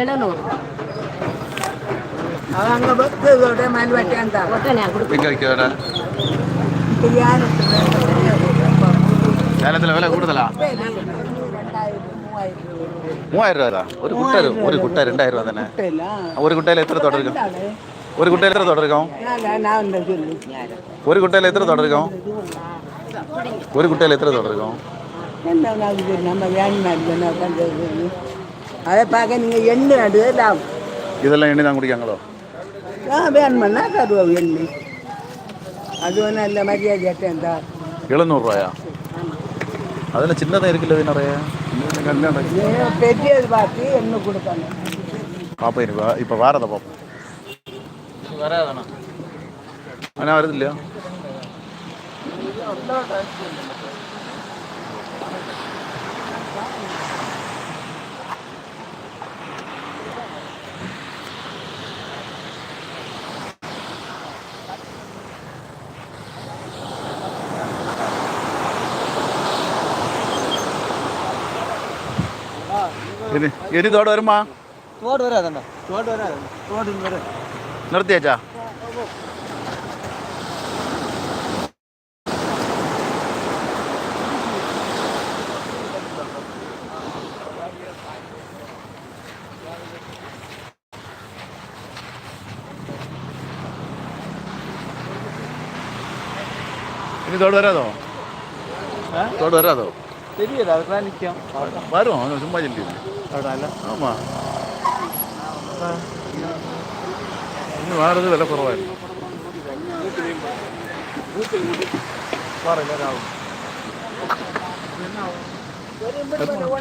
எழுநூறு. அவங்க பக்தோட எங்கே விற்கிறடா சேலத்தில் விலை கூடுதலா? மூவாயிரம் ரூபா ஒரு குட்டை ஒரு குட்டை ரெண்டாயிரம் ரூபா தானே? ஒரு குட்டையில் எத்தனை தொடர் இருக்கும்? ஒரு குட்டையில் எத்தனை தொடர் இருக்கும்? நான் இந்த சொல்லு ஒரு குட்டையில் எத்தனை தொடர் இருக்கும்? ஒரு குட்டையில் எத்தனை தொடர் இருக்கும்? அதை பார்க்க நீங்கள் எண்ணெய் நடுவே லாபம் இதெல்லாம் எண்ணி தான் குடிக்காங்களோ? ஆ வேணுமன்னா தருவோம் எண்ணெய். அது நல்ல மரியாதை தான் எழுநூறுவாயா? அதில் சின்னதாக இருக்குல்ல நிறைய. பெரியது பார்த்து எண்ணெய் கொடுக்கணும் பார்ப்போம் இப்போ இப்போ வாரதை பார்ப்போம் வராதாண்ணா அண்ணா வருது இல்லையா? ഇനി തോട് വരുമ്പോ തോട് വരാതണ്ട നിർത്തിയച്ചാ ഇനി തോട് വരാതോ? തോട് വരാതോ? ശരിയല്ല അഭിപ്രായം വരും ചുമ്മാ ചെല്ലിയില്ല இல்லை ஆமாம் இன்னும் வாரது விலை குறவாயிருக்கும்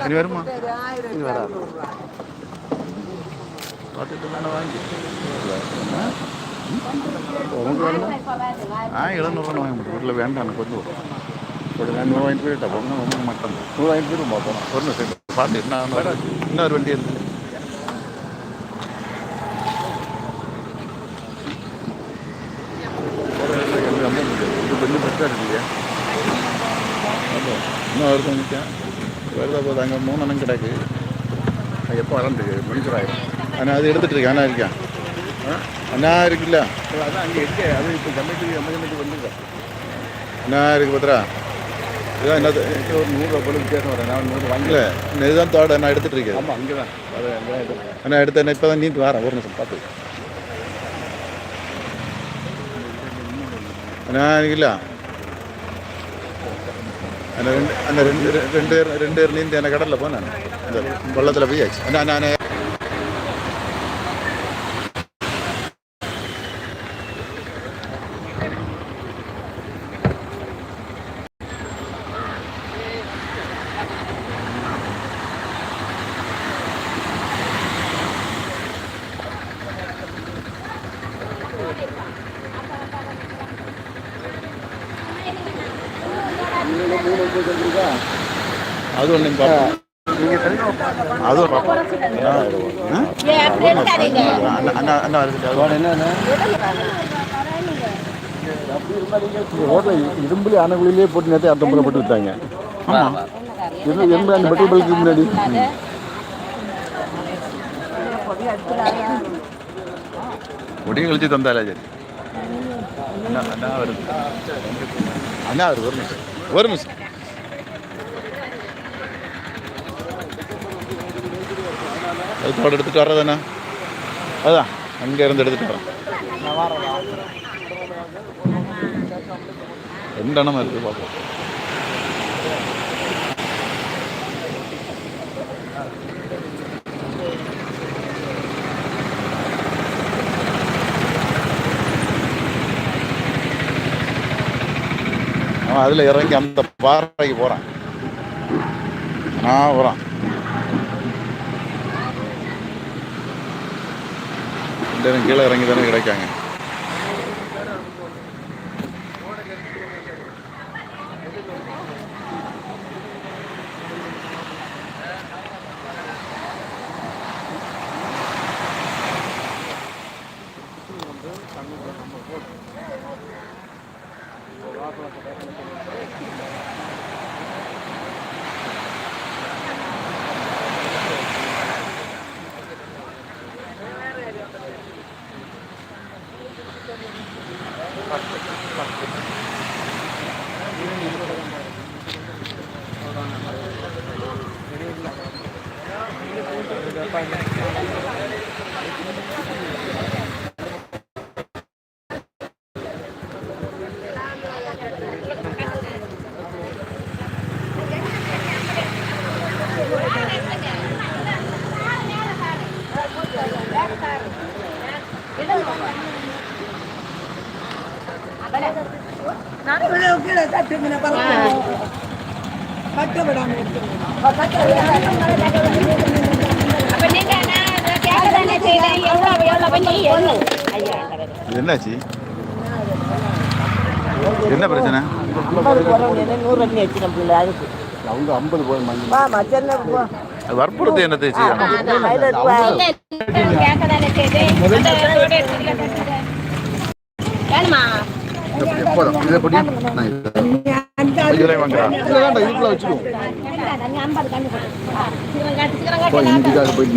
இனி வருமா? இனி வராது. பார்த்துட்டு தானே வாங்கி. உனக்கு வேணுமா? ஆ எழுநூறுவா வாங்க முடியும். வீட்டில் வேண்டாம் எனக்கு கொஞ்சம் வரும். ஒரு நூறு வாங்கிட்டு போயிட்டா போங்க ரொம்ப மட்டும் நூறு வாங்கிட்டு போயிடும் பார்ப்போம் ஒரு நிமிஷம் பார்த்து என்ன இன்னொரு வண்டி இருக்கு. இது கொஞ்சம் பெருசாக இருக்கு இல்லையா ஆமாம் இன்னும் வருது நிற்கேன் போது? அங்கே மூணு அண்ணன் கிடக்கு. எப்போ மணிக்கூர் ஆயிரும். ஆனால் அது எடுத்துட்டு இருக்கேன். அண்ணா இருக்கேன்? அண்ணா இருக்குல்ல? அதான் அங்கே இருக்கு. அது இப்போ கம்மிட்டு நம்ம கம்மிட்டு வந்துருக்கேன் அண்ணா இருக்கு பத்திரா? இதான் என்ன ஒரு நூறுரூவா போல வித்தியாசம் வரேன் நான் நூறு வாங்கல இதுதான் தோட நான் எடுத்துட்டு இருக்கேன். ஆமாம் அங்கே தான் அண்ணா எடுத்தேன் இப்போ தான் நீட்டு வரேன் ஒரு நிமிஷம் பார்த்து அண்ணா இருக்குல்ல அந்த ரெண்டு அந்த ரெண்டு ரெண்டு ரெண்டு நீந்தி அந்த கடலில் போனேன். அந்த வெள்ளத்தில் போயாச்சு அண்ணா நான் அது ஒன்று அது அண்ணா அண்ணா வருது அது ஒண்ணு. இரும்புலி போட்டு நேரத்தை அர்த்தம் போட்டு விட்டாங்க ஆமாம் இரும்பு அந்த பெட்ரோல் பல்க்கு முன்னாடி கழிச்சு தந்தாலே சரி. அண்ணா அண்ணா வருது அண்ணா வருது ஒரு நிமிஷம். ஒரு நிமிஷம். அது தோடு எடுத்துட்டு வர்றதாண்ணா. அதான் அங்கே இருந்து எடுத்துட்டு வரேன் ரெண்டு இருக்குது பார்ப்போம் அதில் இறங்கி அந்த பாறைக்கு போகிறான் நான் போகிறான் ரெண்டு கீழே இறங்கி தானே கிடைக்காங்க. பண்ணி எண்ணு. ஐயா, இது என்னாச்சு? என்ன பிரச்சனை? வற்புறுத்தி என்னத்தை செய்யணும் இல்ல, கேட்கதானே செய்றேன். அந்த ரோடு எடுத்துக்கல, கட்டுங்க. வேணுமா இதை படி நான் இதை இதில் வாங்குறேன். இதில் வேண்டாம் இதுக்குள்ள வச்சுக்குவோம் போய்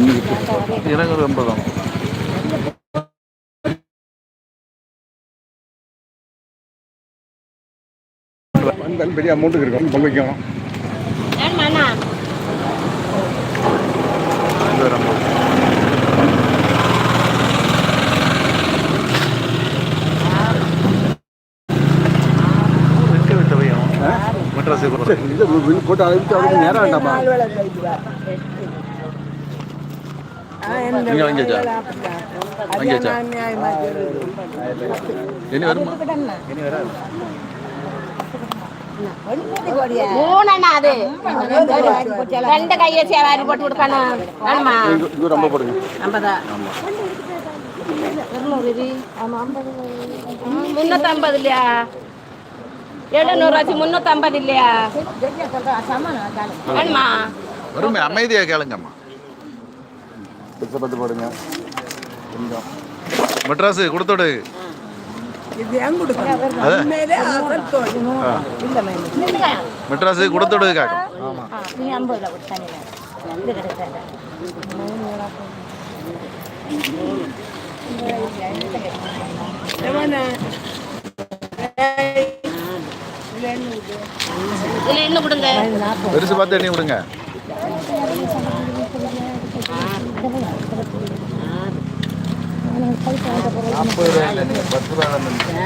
பெரிய அமௌண்ட்டுக்கு இருக்கும். பொங்க வைக்கணும் வேணுமா அண்ணா? இருநூறு ஐம்பது எங்க விட்டு வையும் பில் போட்டு அளவுக்கு அவருக்கு நேரம் வேண்டாமா? நீங்க வாங்கியாச்சா? இனி வருமா? இனி வராது. இது ரொம்ப போடுங்க ஐம்பதா? இருநூறு இது. ம், முன்னூத்தம்பது இல்லையா? வேணுமா? வருமே அமைதியாக கேளுங்கம்மா. பத்து பத்து போடுங்க. கொஞ்சம் மெட்ராஸு கொடுத்துடு. மெட்ராஸு கொடுத்துடு காக்கம் நீ இதுல என்ன கொடுங்க. பெருசு பார்த்து எண்ணி விடுங்க நாற்பது ரூபா இல்லை நீங்கள் பத்து ரூபா தான் தந்தீங்க.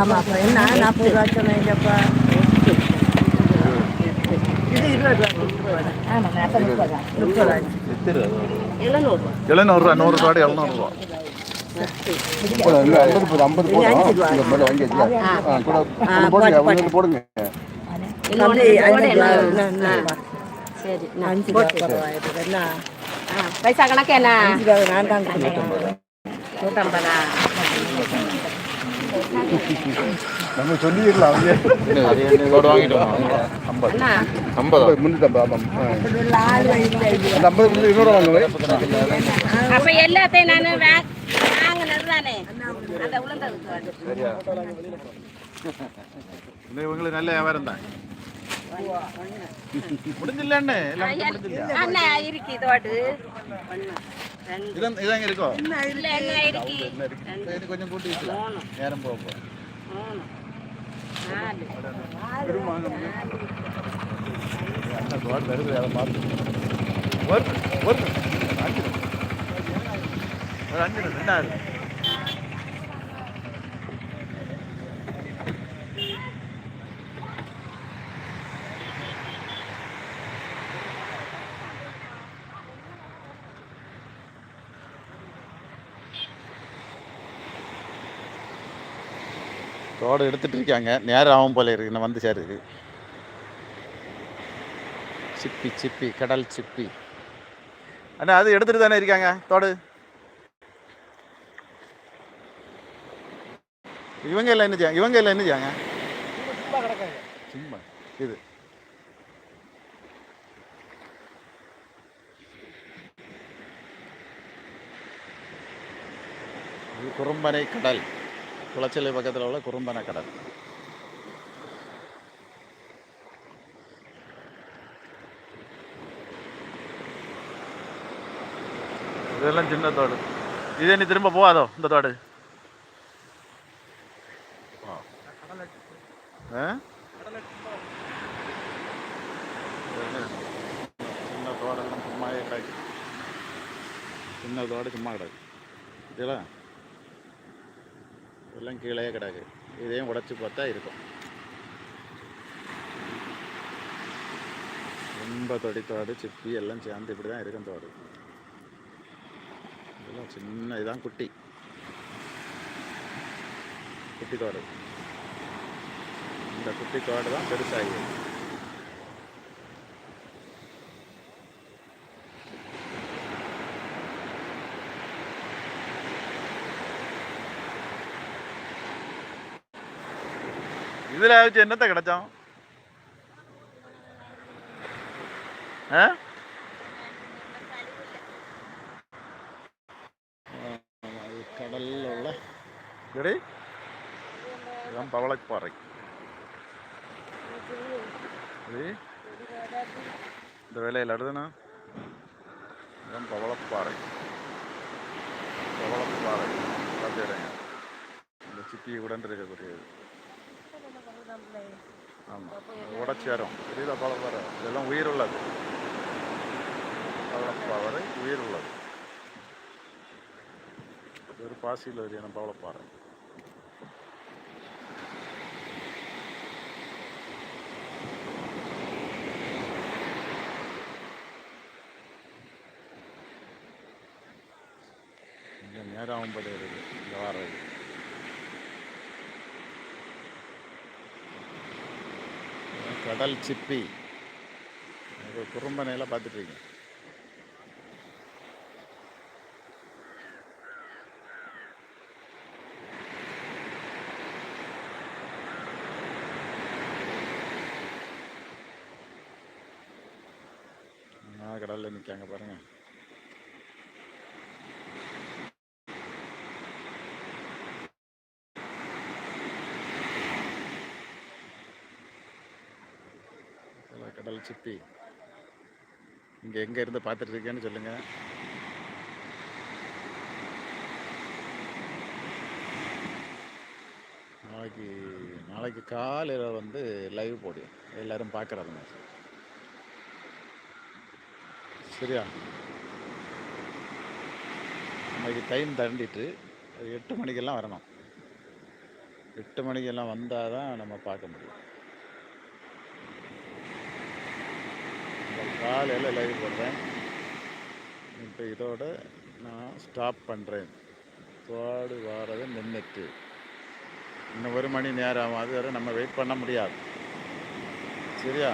ஆமா, அப்ப என்ன? நாற்பது சொன்னீங்கப்பா. ரூபா, ஐம்பது ஐம்பது போடுங்க பைசா கணக்கு என்ன. நூற்றம்பதா நம்ம சொல்லிடலாம் ஐம்பது. என்ன? ஐம்பதா? இன்னொரு அப்ப எல்லாத்தையும் நான் தானே? அந்த இன்னும் இவங்களுக்கு நல்ல வியாபாரம் தான். முடிஞ்சில்லையா அண்ணா இருக்கு இதோடு இதாங்க இருக்கோ? கொஞ்சம் கூட்டி நேரம் போக வருது பார்த்து வருது வருது அஞ்சு. ஒரு அஞ்சு ரோடு எடுத்துகிட்டு எடுத்துட்டு இருக்காங்க. நேரம் ஆகும் போல இருக்கு. இன்னும் வந்து சேருது. சிப்பி சிப்பி கடல் சிப்பி. அண்ணா அது எடுத்துட்டு தானே இருக்காங்க? தோடு. இவங்க எல்லாம் என்ன செய்யாங்க இவங்க எல்லாம் என்ன செய்யாங்க சும்மா இது. இது குறும்பனை கடல். குளச்சலை பக்கத்தில் உள்ள குறும்பன கடல். இதெல்லாம் சின்ன தோடு. இதே நீ திரும்ப போகாதோ இந்த தோடு? ஆ சின்ன தோடெல்லாம் சும்மாவே கிடக்கு சின்ன தோடு சும்மா கிடக்கு இதா கீழே கிடக்கு. இதையும் உடச்சி பார்த்தா இருக்கும். ரொம்ப தொடி தோடு சிப்பி எல்லாம் சேர்ந்து இப்படி தான் இருக்கும் தோடு. இதெல்லாம் சின்ன இதான் குட்டி. குட்டி தோடு. இந்த குட்டி தோடு தான் பெருசாகி இதில் வச்சு என்னத்த கிடைச்சோம்? ஆ? ஆமா, இது கடல்ல உள்ள இடி இதுதான் பவளப்பாறை இந்த வேலையில் அடுதுனா இதுதான் பவளப்பாறை பவளப்பாறை பார்த்துடுங்க இந்த சிப்பி உடன் இருக்கக்கூடியது ஆமாம் உடச்சி வரும் தெரியுதா பவளப்பாறை இதெல்லாம் உயிர் உள்ளது பவளப்பாறை உயிர் உள்ளது ஒரு பாசியில் வரையான பவளப்பாறை நேரம் ஆகும்போது இருக்குது. இங்கே வர்றது இதுதான் கடல் சிப்பி. ஒரு குறும்பனையில் பார்த்துட்ருக்கீங்க. இருக்கேன் நான் கடலில் நிற்காங்க பாருங்கள் சக்தி கடல் இங்கே எங்கே இருந்து பார்த்துட்டு இருக்கேன்னு சொல்லுங்கள் நாளைக்கு நாளைக்கு காலையில் வந்து லைவ் போடுவேன் எல்லோரும் பார்க்குறாங்க. சரியா? இன்னைக்கு டைம் தண்டிட்டு ஒரு எட்டு மணிக்கெல்லாம் வரணும். எட்டு மணிக்கெல்லாம் வந்தால் தான் நம்ம பார்க்க முடியும். காலையில் லைவ் போடுறேன். இப்போ இதோட நான் ஸ்டாப் பண்ணுறேன் தோடு வாரதை நின்றுட்டு இன்னும் ஒரு மணி நேரம் ஆகும். அது வரை நம்ம வெயிட் பண்ண முடியாது. சரியா?